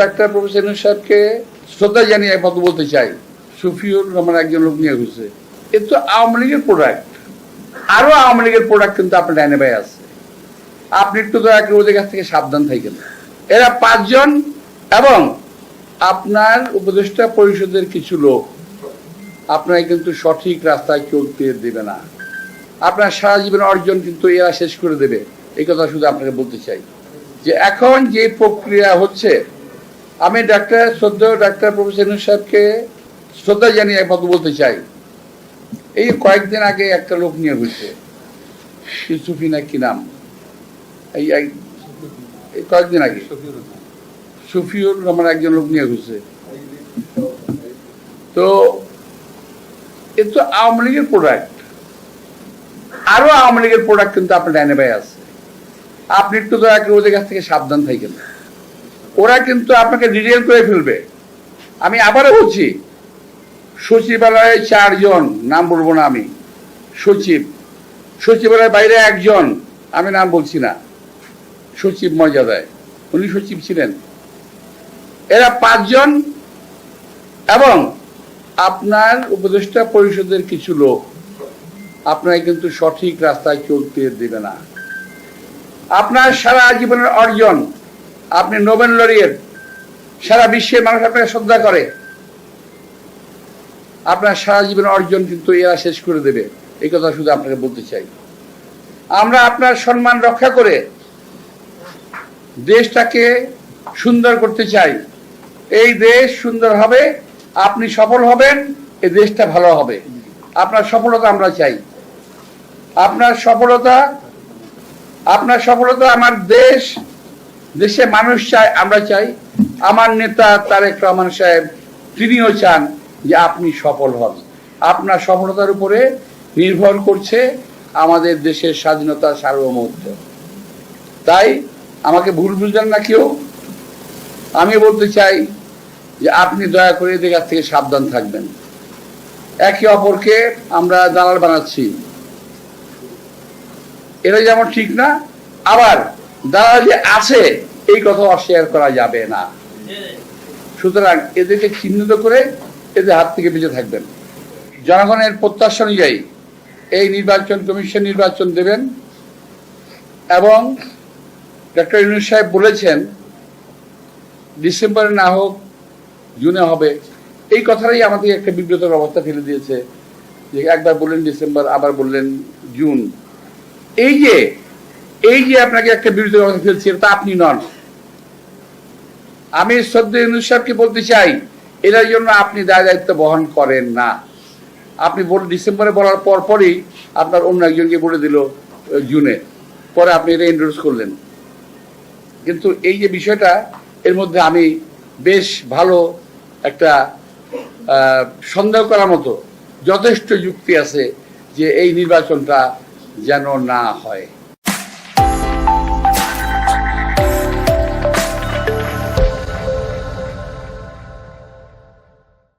Doctor professor সাহেবকে শ্রদ্ধা জানিয়ে বলতে চাই, সুফিউর রহমান একজন লোক নিয়ে ঘুরছে এ তো আওয়ামী লীগের প্রোডাক্ট আরও আওয়ামী লীগের প্রোডাক্ট কিন্তু আপনার ডাইনে ভাই আছে। আপনি একটু দয়া করে ওদের কাছ থেকে সাবধান থাকেন। এরা পাঁচজন এবং আপনার উপদেষ্টা পরিষদের কিছু লোক। আপনাকে কিন্তু সঠিক রাস্তায় চলতে দেবে না। আপনার সারা জীবন অর্জন কিন্তু এরা শেষ করে দেবে। এই কথা শুধু আপনাকে বলতে চাই। যে এখন যে প্রক্রিয়া হচ্ছে, আমি ডাক্তার, শ্রদ্ধেয় ডাক্তার প্রফেসর সাহেবকে শ্রদ্ধা জানিয়ে কথা বলতে চাই। এই কয়েকদিন আগে একটা লোক নিয়ে ঘুরছে সুফি না কি নাম? এই কয়েকদিন আগে। সুফিউর রহমান একজন লোক নিয়ে ঘুরছে তো এ তো আওয়ামী লীগের প্রোডাক্ট আরও আওয়ামী লীগের প্রোডাক্ট কিন্তু আপনার ডাইনে আছে। আপনি একটু দয়া করে ওদের কাছ থেকে সাবধান থাকেন। ওরা কিন্তু আপনাকে রিটেল করে ফেলবে। আমি আবারও বলছি, সচিবালয়ে চারজন, নাম বলব না আমি, সচিব। সচিবালয়ের বাইরে একজন, আমি নাম বলছি না, সচিব মর্যাদায়। উনি সচিব ছিলেন। এরা পাঁচজন এবং আপনার উপদেষ্টা পরিষদের কিছু লোক। আপনাকে কিন্তু সঠিক রাস্তায় চলতে দেবে না। আপনার সারা জীবনের অর্জন, আপনি নোবেল লরিয়েট সারা বিশ্বের মানুষ আপনাকে শ্রদ্ধা করে। আপনার সারা জীবনের অর্জন কিন্তু এরা শেষ করে দেবে। এই কথা শুধু আপনাকে বলতে চাই। আমরা আপনার সম্মান রক্ষা করে দেশটাকে সুন্দর করতে চাই। এই দেশ সুন্দর হবে, আপনি সফল হবেন, এই দেশটা ভালো হবে। আপনার সফলতা আমরা চাই। আপনার সফলতা আপনার সফলতা আমার দেশ, দেশে মানুষ চায়, আমরা চাই। আমার নেতা তারেক রহমান সাহেব, তিনিও চান যে আপনি সফল হন। আপনার সফলতার উপরে নির্ভর করছে আমাদের দেশের স্বাধীনতা সার্বভৌমত্ব। তাই আমাকে ভুল বুঝলেন না কেউ? আমি বলতে চাই যে আপনি দয়া করে এদের কাছ থেকে সাবধান থাকবেন। একে অপরকে আমরা দালাল বানাচ্ছি। এটা যেমন ঠিক না, আবার দালাল যে আছে, এই কথা অস্বীকার করা যাবে না। সুতরাং এদেরকে চিহ্নিত করে এদের হাত থেকে বেঁচে থাকবেন। জনগণের প্রত্যাশা অনুযায়ী এই নির্বাচন কমিশন নির্বাচন দেবেন এবং ডক্টর ইউনুস সাহেব বলেছেন, ডিসেম্বরে না হোক, জুনে হবে। এই কথাটাই আমাদের একটা বিব্রতর অবস্থা ফেলে দিয়েছে যে একবার বললেন ডিসেম্বর, আবার বললেন জুন। এই যে এই যে আপনাকে একটা বিব্রতর অবস্থা ফেলছে তা আপনি নন। আমি শ্রদ্ধা ইউনুস সাহেবকে বলতে চাই, এটার জন্য আপনি দায় দায়িত্ব বহন করেন না। আপনি বল ডিসেম্বরে বলার পর পরই আপনার অন্য একজনকে বলে দিল জুনে। পরে আপনি এটা ইন্ট্রোডিউস করলেন। কিন্তু এই যে বিষয়টা, এর মধ্যে আমি বেশ ভালো একটা সন্দেহ করার মতো যথেষ্ট যুক্তি আছে যে এই নির্বাচনটা যেন না হয়।